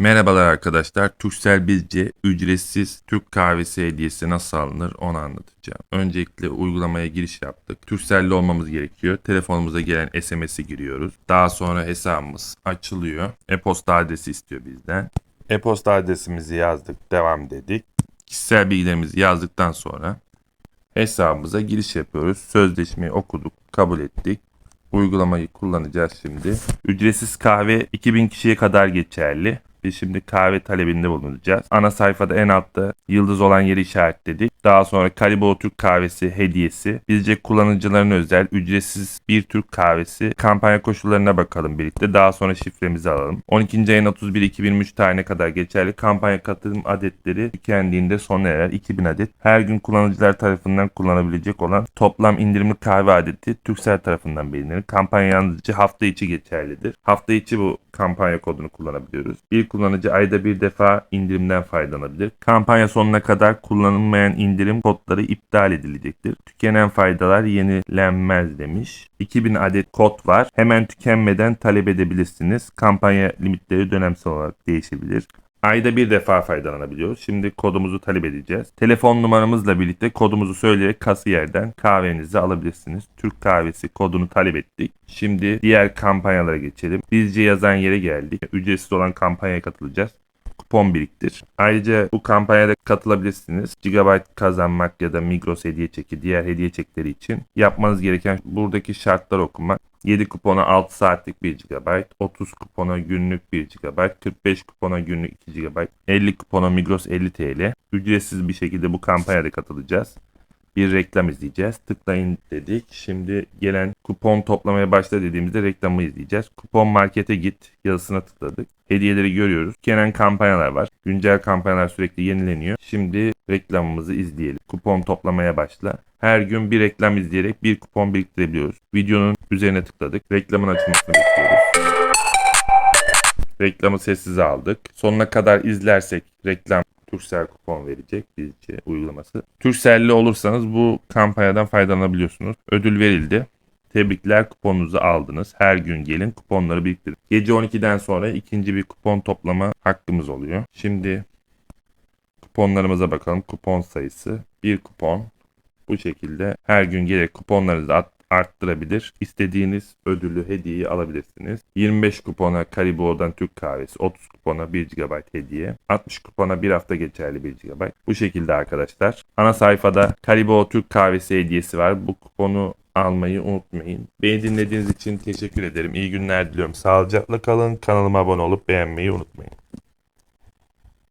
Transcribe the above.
Merhabalar arkadaşlar. Turkcell Bizce ücretsiz Türk kahvesi hediyesi nasıl alınır onu anlatacağım. Öncelikle uygulamaya giriş yaptık. Turkcell'li olmamız gerekiyor. Telefonumuza gelen SMS'i giriyoruz. Daha sonra hesabımız açılıyor. E-posta adresi istiyor bizden. E-posta adresimizi yazdık. Devam dedik. Kişisel bilgilerimizi yazdıktan sonra hesabımıza giriş yapıyoruz. Sözleşmeyi okuduk, kabul ettik. Uygulamayı kullanacağız şimdi. Ücretsiz kahve 2000 kişiye kadar geçerli. Biz şimdi kahve talebinde bulunacağız. Ana sayfada en altta yıldız olan yeri işaretledik. Daha sonra Karibo Türk kahvesi hediyesi. Bizce kullanıcıların özel ücretsiz bir Türk kahvesi kampanya koşullarına bakalım birlikte. Daha sonra şifremizi alalım. 12. ayın 31 2023 tarihine kadar geçerli kampanya katılım adetleri tükendiğinde sona erer 2000 adet. Her gün kullanıcılar tarafından kullanabilecek olan toplam indirimli kahve adeti Turkcell tarafından belirlenir. Kampanya yalnızca hafta içi geçerlidir. Hafta içi bu kampanya kodunu kullanabiliyoruz. Bir kullanıcı ayda bir defa indirimden faydalanabilir. Kampanya sonuna kadar kullanılmayan indirim kodları iptal edilecektir. Tükenen faydalar yenilenmez demiş. 2000 adet kod var. Hemen tükenmeden talep edebilirsiniz. Kampanya limitleri dönemsel olarak değişebilir. Ayda bir defa faydalanabiliyoruz. Şimdi kodumuzu talep edeceğiz. Telefon numaramızla birlikte kodumuzu söyleyerek kasiyerden kahvenizi alabilirsiniz. Türk kahvesi kodunu talep ettik. Şimdi diğer kampanyalara geçelim. Bizce yazan yere geldik. Ücretsiz olan kampanyaya katılacağız kupon biriktir. Ayrıca bu kampanyada katılabilirsiniz. Gigabyte kazanmak ya da Migros hediye çeki, diğer hediye çekleri için yapmanız gereken buradaki şartları okumak. 7 kupona 6 saatlik 1 GB, 30 kupona günlük 1 GB, 45 kupona günlük 2 GB, 50 kupona Migros 50 TL. Ücretsiz bir şekilde bu kampanyada katılacağız. Bir reklam izleyeceğiz. Tıklayın dedik. Şimdi gelen kupon toplamaya başla dediğimizde reklamı izleyeceğiz. Kupon markete git yazısına tıkladık. Hediyeleri görüyoruz. Tükenen kampanyalar var. Güncel kampanyalar sürekli yenileniyor. Şimdi reklamımızı izleyelim. Kupon toplamaya başla. Her gün bir reklam izleyerek bir kupon biriktirebiliyoruz. Videonun üzerine tıkladık. Reklamın açılmasını bekliyoruz. Reklamı sessize aldık. Sonuna kadar izlersek reklam Turkcell kupon verecek bizce uygulaması. Turkcell'li olursanız bu kampanyadan faydalanabiliyorsunuz. Ödül verildi. Tebrikler kuponunuzu aldınız. Her gün gelin kuponları biriktirin. Gece 12'den sonra ikinci bir kupon toplama hakkımız oluyor. Şimdi kuponlarımıza bakalım. Kupon sayısı. Bir kupon. Bu şekilde her gün gerek kuponlarınızı at, arttırabilir. İstediğiniz ödülü, hediyeyi alabilirsiniz. 25 kupona Karibo'dan Türk kahvesi, 30 kupona 1 GB hediye, 60 kupona bir hafta geçerli 1 GB. Bu şekilde arkadaşlar. Ana sayfada Karibo Türk kahvesi hediyesi var. Bu kuponu almayı unutmayın. Beni dinlediğiniz için teşekkür ederim. İyi günler diliyorum. Sağlıcakla kalın. Kanalıma abone olup beğenmeyi unutmayın.